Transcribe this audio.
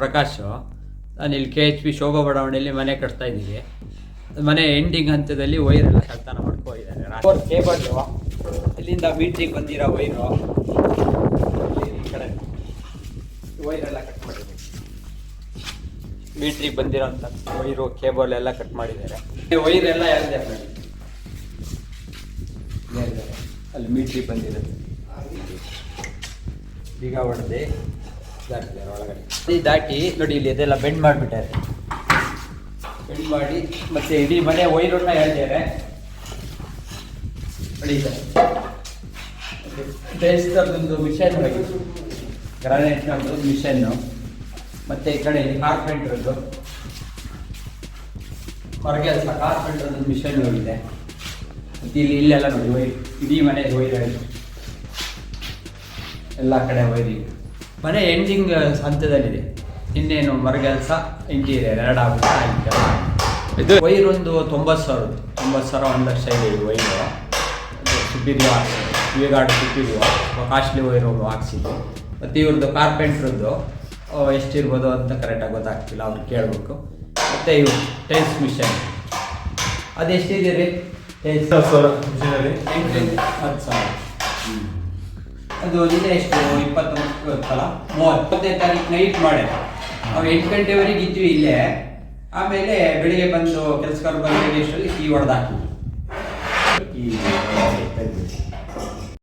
ಪ್ರಕಾಶ್ ನಾನು ಇಲ್ಲಿ K H P, Shobha ಬಡಾವಣೆಯಲ್ಲಿ ಮನೆ ಕಟ್ತಾ ಇದ್ದೀವಿ. ಮನೆ ಎಂಡಿಂಗ್ ಹಂತದಲ್ಲಿ ವೈರ್ ಎಲ್ಲ ಕಳ್ತನ ಮಾಡ್ಕೊ ಇದ್ದಾರೆ. ಕೇಬಲ್, ಇಲ್ಲಿಂದ ಮೀಟ್ರಿಗೆ ಬಂದಿರೋ ವೈರು ಈ ಕಡೆ ವೈರ್ ಎಲ್ಲ ಕಟ್ ಮಾಡಿದ್ದೀವಿ ಮೀಟ್ರಿಗೆ ಬಂದಿರೋಂಥ ವೈರು ಕೇಬಲ್ ಎಲ್ಲ ಕಟ್ ಮಾಡಿದ್ದಾರೆ. ವೈರ್ ಎಲ್ಲ ಯಾರಿದೆ. ಅಲ್ಲಿ ಮೀಟ್ರಿಗೆ ಬಂದಿರೋದು. ಬೀಗ ಹೊಡೆದು. ದಾಟಿದ್ದಾರೆ ಒಳಗಡೆ. ದಾಟಿ, ನೋಡಿ ಇಲ್ಲಿ ಇದೆಲ್ಲ ಬೆಂಡ್ ಮಾಡಿಬಿಟ್ಟಾರೆ. ಬೆಂಡ್ ಮಾಡಿ, ಮತ್ತೆ ಇಡೀ ಮನೆ ವೈರನ್ನ ಹೇಳ್ತಾರೆ ನೋಡಿ ಬೇಯಿಸ್ದೊಂದು ಮಿಷನ್ ಹೋಗಿತ್ತು ಗ್ರಾನೈಟ್ನದ್ದು ಮಿಷನ್ನು ಮತ್ತೆ ಈ ಕಡೆ ಕಾರ್ಪೆಂಟರ್ ಹೊರಗೆ ಸಹ ಕಾರ್ಪೆಂಟ್ರದ್ದು ಮಿಷನ್ ಹೋಗಿದೆ. ಮತ್ತೆ ಇಲ್ಲಿ ಇಲ್ಲೆಲ್ಲ ನೋಡಿ ವೈರ್ ಇಡೀ ಮನೆ ವೈರ್ ಎಲ್ಲ ಕಡೆ ವೈರಿಂಗ್. ಮನೆ ಎಂಡಿಂಗ್ ಹಂತದಲ್ಲಿದೆ. ಇನ್ನೇನು ಮರಗೆಲ್ಸ ಇಂಟೀರಿಯರ್ ಎರಡು ಆಗುತ್ತೆ ಆಯ್ತಲ್ಲ ಇದು ವೈರ್ ಒಂದು ತೊಂಬತ್ತು ಸಾವಿರ ತೊಂಬತ್ತು ಸಾವಿರ ಒಂದು ಲಕ್ಷ ಇದೆ ಈ ವೈರು ಹಾಕ್ಸಿದೆ ವಿಗಾರ್ಡ್ ಸುಪೀರಿಯೋ ಕಾಸ್ಟ್ಲಿ ಒಂದು ಹಾಕ್ಸಿದ್ದು. ಮತ್ತು ಇವ್ರದ್ದು ಕಾರ್ಪೆಂಟ್ರದ್ದು ಎಷ್ಟಿರ್ಬೋದು ಅಂತ ಕರೆಕ್ಟಾಗಿ ಗೊತ್ತಾಗ್ತಿಲ್ಲ. ಅವ್ರು ಕೇಳಬೇಕು. ಮತ್ತು ಇವು ಟೈಲ್ಸ್ ಮಿಷನ್ ಅದೆಷ್ಟಿದೆ ರೀ? ಟೈಲ್ಸ್ ಹತ್ತು ಸಾವಿರ. ಮಿಷನರಿ ಹತ್ತು ಸಾವಿರ. ಅದು ನಿನ್ನೆ ಎಷ್ಟು ಇಪ್ಪತ್ತೊಂಬತ್ತು ಗೊತ್ತಲ್ಲ ಮೂವತ್ತು ಇಪ್ಪತ್ತೈದು ತಾರೀಕು ನೈಟ್ ಮಾಡಿ ನಾವು ಎಂಟು ಗಂಟೆವರೆಗೆ ಇದ್ವಿ ಇಲ್ಲೇ. ಆಮೇಲೆ ಬೆಳಿಗ್ಗೆ ಬಂದು ಕೆಲಸಗಾರ ಬಂದು ಎಷ್ಟರಲ್ಲಿ ಟೀ ಹೊಡೆದು ಹಾಕಿದ್ವಿ ಕೀ